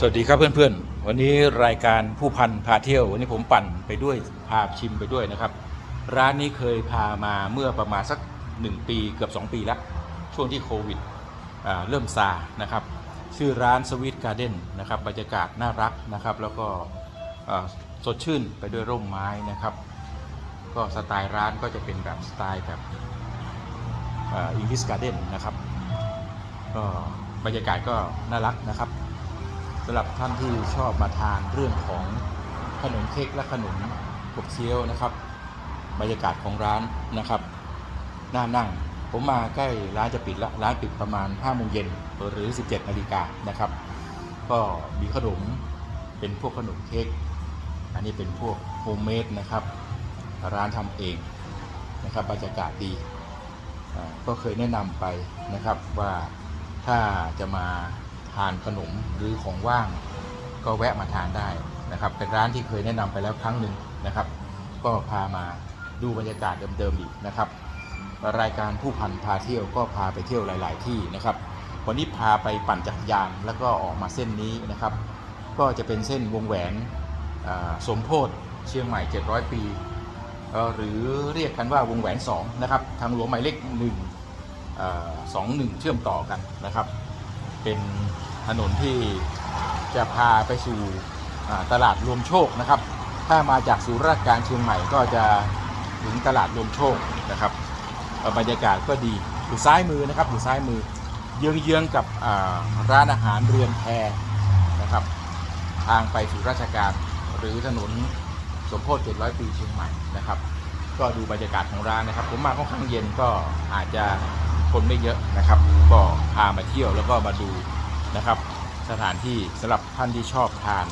สวัสดีครับเพื่อนๆ วันนี้รายการผู้พันพาเที่ยว วันนี้ผมปั่นไปด้วยพาชิมไปด้วยนะครับ ร้านนี้เคยพามาเมื่อประมาณสัก 1 ปีเกือบ 2 ปีแล้ว ช่วงที่โควิดเริ่มซานะครับ ชื่อร้านสวีทการ์เด้นนะครับบรรยากาศน่ารักนะครับ แล้วก็สดชื่นไปด้วยร่มไม้นะครับ ก็สไตล์ร้านก็จะเป็นแบบสไตล์แบบอิงลิสการ์เด้นนะครับก็บรรยากาศก็น่ารักนะครับ สำหรับท่านที่ชอบมาทานเรื่องของขนมเค้กและขนมกบเคี้ยวนะครับ บรรยากาศของร้านนะครับน่านั่ง ผมมาใกล้ร้านจะปิดละร้านปิดประมาณ5โมงเย็นหรือ 17นาฬิกานะครับ ก็มีขนมเป็นพวกขนมเค้กอันนี้เป็นพวกโฮมเมดนะครับ ร้านทำเองนะครับบรรยากาศดีก็เคยแนะนำไปนะครับว่าถ้าจะมา ทานขนมหรือของว่าง ก็แวะมาทานได้นะครับ เป็นร้านที่เคยแนะนำไปแล้วครั้งหนึ่งนะครับ ก็พามาดูบรรยากาศเดิมๆอีกนะครับ รายการผู้พันพาเที่ยวก็พาไปเที่ยวหลาย ๆ ที่นะครับ วันนี้พาไปปั่นจักรยานแล้วก็ออกมาเส้นนี้นะครับ ก็จะเป็นเส้นวงแหวนสมโพธิเชียงใหม่ 700 ปีเอ่อหรือเรียกกันว่าวงแหวน2นะครับทางหลวงหมายเลข1อ่า21 เชื่อมต่อกันนะครับ เป็น ถนนที่จะพาไปสู่ตลาดรวมโชคนะครับ ถ้ามาจากศูนย์ราชการเชียงใหม่ก็จะถึงตลาดรวมโชคนะครับบรรยากาศก็ดีอยู่ซ้ายมือนะครับอยู่ซ้ายมือเยื้องๆกับอ่าร้านอาหารเรือนแพนะครับ ทางไปสู่ราชการหรือถนนสมโพธิ700 ปีเชียงใหม่นะครับ ก็ดูบรรยากาศของร้านนะครับ ผมมาค่อนข้างเย็นก็อาจจะคนไม่เยอะนะครับ ก็พามาเที่ยวแล้วก็มาดู นะครับ สถานที่สำหรับท่านที่ชอบทาน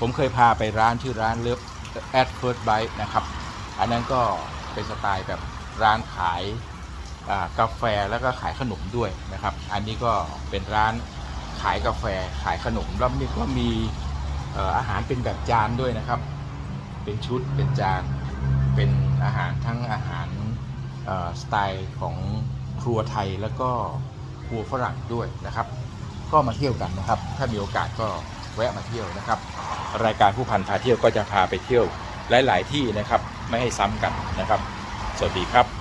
ผมเคยพาไปร้านชื่อร้านเลิฟแอดเฟิร์สไบนะครับ อันนั้นก็เป็นสไตล์แบบร้านขายกาแฟแล้วก็ขายขนมด้วยนะครับ อันนี้ก็เป็นร้านขายกาแฟขายขนมแล้วนี่ก็มีอาหารเป็นแบบจานด้วยนะครับ เป็นชุดเป็นจานเป็นอาหารทั้งอาหารสไตล์ของครัวไทยแล้วก็ครัวฝรั่งด้วยนะครับ ก็มาเที่ยวกันนะครับ ถ้ามีโอกาสก็แวะมาเที่ยวนะครับ รายการผู้พันพาเที่ยวก็จะพาไปเที่ยวหลาย ๆ ที่นะครับ ไม่ให้ซ้ำกันนะครับ สวัสดีครับ